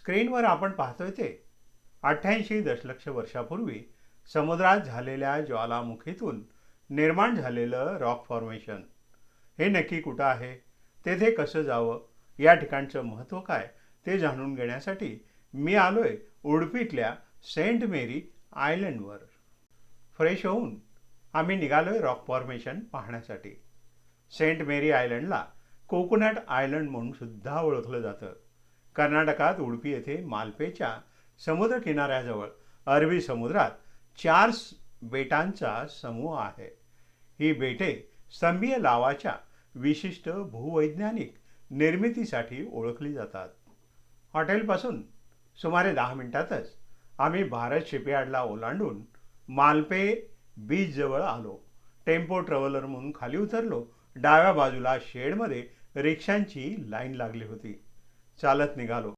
स्क्रीनवर आपण पाहतोय ते. अठ्ठ्याऐंशी दशलक्ष वर्षापूर्वी समुद्रात झालेल्या ज्वालामुखीतून निर्माण झालेलं रॉक फॉर्मेशन. हे नक्की कुठं आहे? तेथे कसं जावं? या ठिकाणचं महत्त्व काय? ते जाणून घेण्यासाठी मी आलोय उडपीतल्या सेंट मेरी आयलंडवर. फ्रेश होऊन आम्ही निघालोय रॉक फॉर्मेशन पाहण्यासाठी. सेंट मेरी आयलंडला कोकोनट आयलंड म्हणून सुद्धा ओळखलं जातं. कर्नाटकात उडपी येथे मालपेच्या समुद्र किनाऱ्याजवळ अरबी समुद्रात चार बेटांचा समूह आहे. ही बेटे स्तंभीय लावाच्या विशिष्ट भूवैज्ञानिक निर्मितीसाठी ओळखली जातात. हॉटेलपासून सुमारे दहा मिनिटातच आम्ही भारत शिपयार्डला ओलांडून मालपे बीचजवळ आलो. टेम्पो ट्रॅव्हलर म्हणून खाली उतरलो. डाव्या बाजूला शेडमध्ये रिक्षांची लाईन लागली होती. चालत निघालो.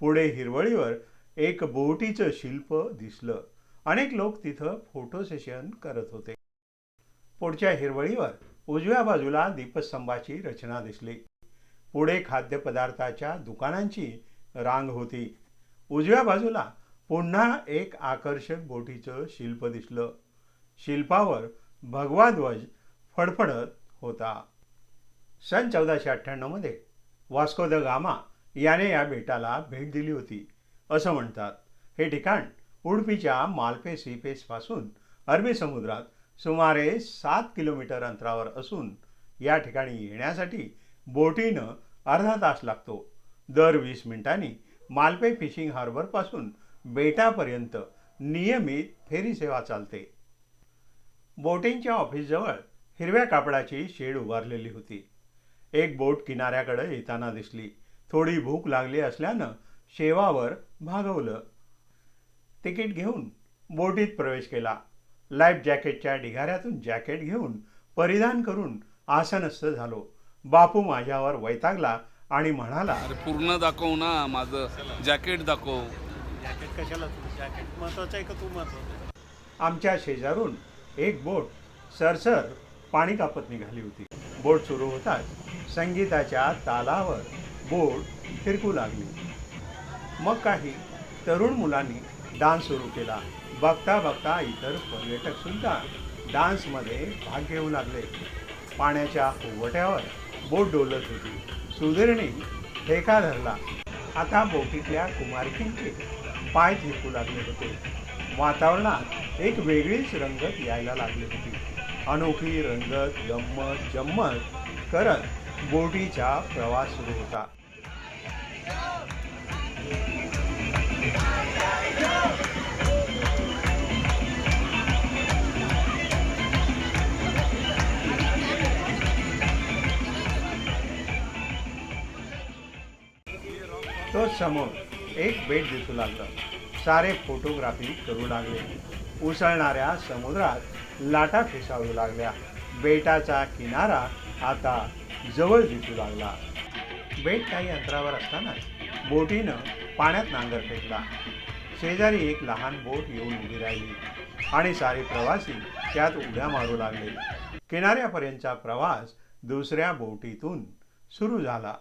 पुढे हिरवळीवर एक बोटीचं शिल्प दिसलं. अनेक लोक तिथं फोटो सेशन करत होते. पुढच्या हिरवळीवर उजव्या बाजूला दीपस्तंभाची रचना दिसली. पुढे खाद्यपदार्थाच्या दुकानांची रांग होती. उजव्या बाजूला पुन्हा एक आकर्षक बोटीचं शिल्प दिसलं. शिल्पावर भगवा ध्वज फडफडत होता. सन चौदाशे अठ्ठ्याण्णवमध्ये वास्को द गामा याने या बेटाला भेट दिली होती. असं म्हणतात. हे ठिकाण उडपीच्या मालपे सीपेसपासून अरबी समुद्रात सुमारे सात किलोमीटर अंतरावर असून या ठिकाणी येण्यासाठी बोटीनं अर्धा तास लागतो. दर वीस मिनिटांनी मालपे फिशिंग हार्बरपासून बेटापर्यंत नियमित फेरी सेवा चालते. बोटिंगच्या ऑफिसजवळ हिरव्या कापडाची शेड उभारलेली होती. एक बोट किनाऱ्याकडे येताना दिसली. थोडी भूक लागली असल्यानं शेवावर भागवलं. तिकीट घेऊन बोटीत प्रवेश केला. लाईफ जॅकेटच्या ढिगाऱ्यातून जॅकेट घेऊन परिधान करून आसनस्थ झालो. बापू माझ्यावर वैतागला आणि म्हणाला अरे पूर्ण दाखव ना माझं जॅकेट दाखव. जॅकेट कशाला तुझं जॅकेट महत्वाचं आहे का तू महत्वाचं? आमच्या शेजारून एक बोट सरसर पाणी कापत निघाली होती. बोट सुरू होताच संगीताच्या तालावर बोट फिरकू लागली. मग काही तरुण मुलांनी डान्स सुरू केला. बघता बघता इतर पर्यटक सुद्धा डान्समध्ये भाग घेऊ लागले. पाण्याच्या होवट्यावर बोट डोलत होती. सुधीरने ठेका धरला. आता बोटीतल्या कुमारकींचे पाय थिरकू लागले होते. वातावरणात एक वेगळीच रंगत यायला लागली होती. अनोखी रंगत गंमत जम्मत करत बोटीचा प्रवास सुरू होता. समोर एक बेट दिसू लागलं. सारे फोटोग्राफी करू लागले. उसळणाऱ्या समुद्रात लाटा फिसाळू लागल्या. बेटाचा किनारा आता जवळ दिसू लागला. बेट काही अंतरावर असतानाच बोटीनं पाण्यात नांगर फेकला शेजारी एक लहान बोट येऊन उभी राहिली आणि सारे प्रवासी त्यात उड्या मारू लागले. किनाऱ्यापर्यंतचा प्रवास दुसऱ्या बोटीतून सुरू झाला.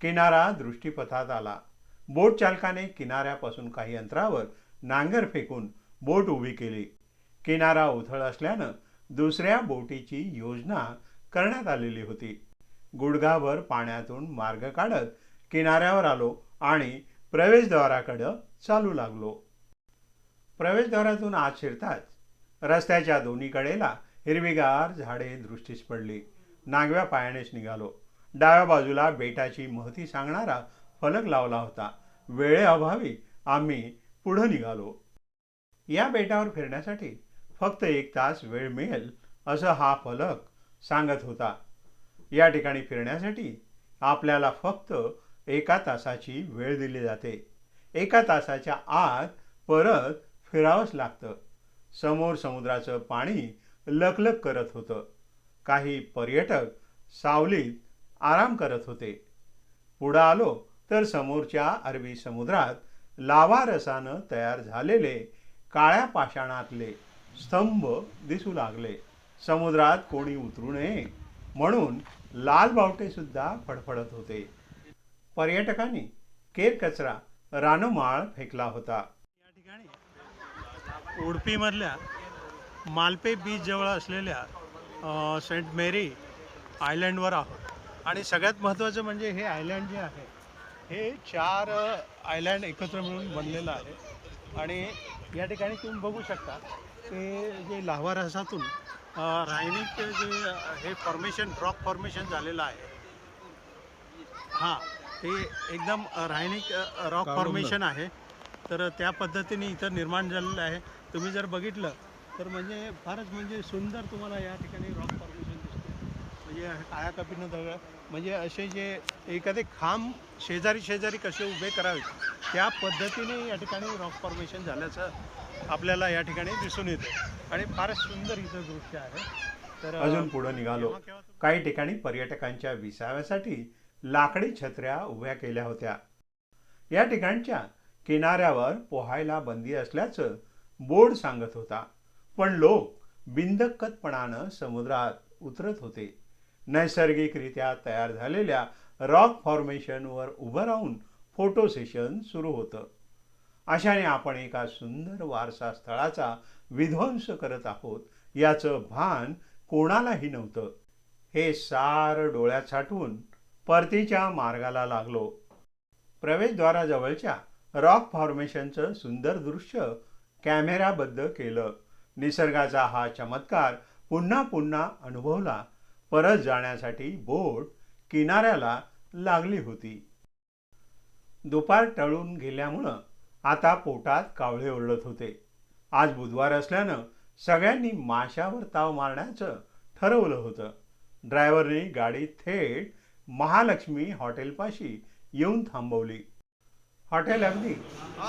किनारा दृष्टीपथात आला. बोट चालकाने किनाऱ्यापासून काही अंतरावर नांगर फेकून बोट उभी केली. किनारा उथळ असल्यानं दुसऱ्या बोटीची योजना करण्यात आलेली होती. गुडघाभर पाण्यातून मार्ग काढत किनाऱ्यावर आलो आणि प्रवेशद्वाराकडं चालू लागलो. प्रवेशद्वारातून आत शिरताच रस्त्याच्या दोन्ही कडेला हिरवीगार झाडे दृष्टीस पडली. नागव्या पायानेच निघालो. डाव्या बाजूला बेटाची महती सांगणारा फलक लावला होता. वेळेअभावी आम्ही पुढं निघालो. या बेटावर फिरण्यासाठी फक्त एक तास वेळ मिळेल असं हा फलक सांगत होता. या ठिकाणी फिरण्यासाठी आपल्याला फक्त एका तासाची वेळ दिली जाते. एका तासाच्या आत परत फिरावंच लागतं. समोर समुद्राचं पाणी लकलक करत होतं. काही पर्यटक सावलीत आराम करत होते. पुढं आलो तर समोरच्या अरबी समुद्रात लावा रसानं तयार झालेले काळ्या पाषाणातले स्तंभ दिसू लागले. समुद्रात कोणी उतरू नये म्हणून लाल बावटे सुद्धा फडफडत होते. पर्यटकांनी केर कचरा रानमाळ फेकला होता. या ठिकाणी उडपीमधल्या मालपे बीच जवळ असलेल्या सेंट मेरी आयलँडवर आहोत. आणि सगळ्यात महत्त्वाचं म्हणजे हे आयलँड जे आहे हे चार आयलँड एकत्र मिळून बनलेलं आहे. आणि या ठिकाणी तुम्ही बघू शकता ते जे लाव्हा रसातून रायनिक जे हे फॉर्मेशन रॉक फॉर्मेशन झालेलं आहे. हां ते एकदम रायनिक रॉक फॉर्मेशन आहे. तर त्या पद्धतीने इथं निर्माण झालेलं आहे. तुम्ही जर बघितलं तर म्हणजे फारच म्हणजे सुंदर तुम्हाला या ठिकाणी रॉक म्हणजे कपीनं दगड. म्हणजे असे जे एखादे खांब शेजारी शेजारी कसे उभे करावेत त्या पद्धतीने या ठिकाणी रॉक फॉर्मेशन झाल्याचं आपल्याला या ठिकाणी दिसून येतं आणि फारच सुंदर इथं दृश्य आहे. तर अजून पुढे निघालो. काही ठिकाणी पर्यटकांच्या विसाव्यासाठी लाकडी छत्र्या उभ्या केल्या होत्या. या ठिकाणच्या किनाऱ्यावर पोहायला बंदी असल्याचं बोर्ड सांगत होता. पण लोक बिंदकतपणानं समुद्रात उतरत होते. नैसर्गिकरित्या तयार झालेल्या रॉक फॉर्मेशनवर उभं राहून फोटो सेशन सुरू होतं. अशाने आपण एका सुंदर वारसा स्थळाचा विध्वंस करत आहोत याचं भान कोणालाही नव्हतं. हे सार डोळ्यात साठवून परतीच्या मार्गाला लागलो. प्रवेशद्वाराजवळच्या रॉक फॉर्मेशनचं सुंदर दृश्य कॅमेराबद्ध केलं. निसर्गाचा हा चमत्कार पुन्हा पुन्हा अनुभवला परत जाण्यासाठी बोट किनाऱ्याला लागली होती. दुपार टळून गेल्यामुळं आता पोटात कावळे ओरडत होते. आज बुधवार असल्यानं सगळ्यांनी माशावर ताव मारण्याचं ठरवलं होतं. ड्रायव्हरने गाडी थेट महालक्ष्मी हॉटेलपाशी येऊन थांबवली. हॉटेल अगदी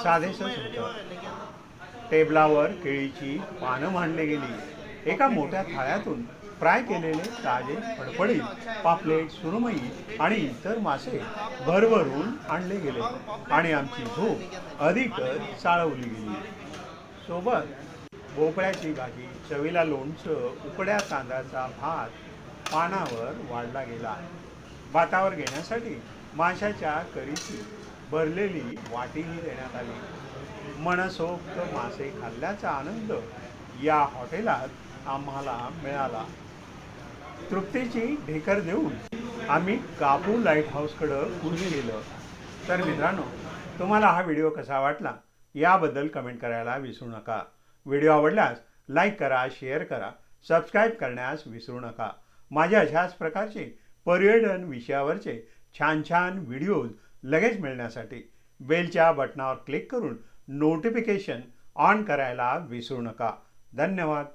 साधेसच होतं. टेबलावर केळीची पानं मांडली गेली. एका मोठ्या थाळ्यातून फ्राय केलेले ताजे फडफडीत पापलेट सुरमई आणि इतर मासे भरभरून आणले गेले. आणि आमची झोप अधिकच चाळवली गेली. सोबत भोपळ्याची भाजी चवीला लोणचं उकड्या तांदळाचा भात पानावर वाढला गेला. भातावर घेण्यासाठी माशाच्या करीची भरलेली वाटीही देण्यात आली. मनसोक्त मासे खाल्ल्याचा आनंद या हॉटेलात आम्हाला मिळाला. तृप्तीची ढेकर देऊन आम्ही काबू लाइट हाऊसकडं पुढे गेलो. तर मित्रांनो तुम्हाला हा व्हिडिओ कसा वाटला याबद्दल कमेंट करायला विसरू नका. व्हिडिओ आवडल्यास लाईक करा शेअर करा सबस्क्राईब करण्यास विसरू नका. माझ्या अशाच प्रकारचे पर्यटन विषयावरचे छान छान व्हिडिओज लगेच मिळण्यासाठी बेलच्या बटनावर क्लिक करून नोटिफिकेशन ऑन करायला विसरू नका. धन्यवाद.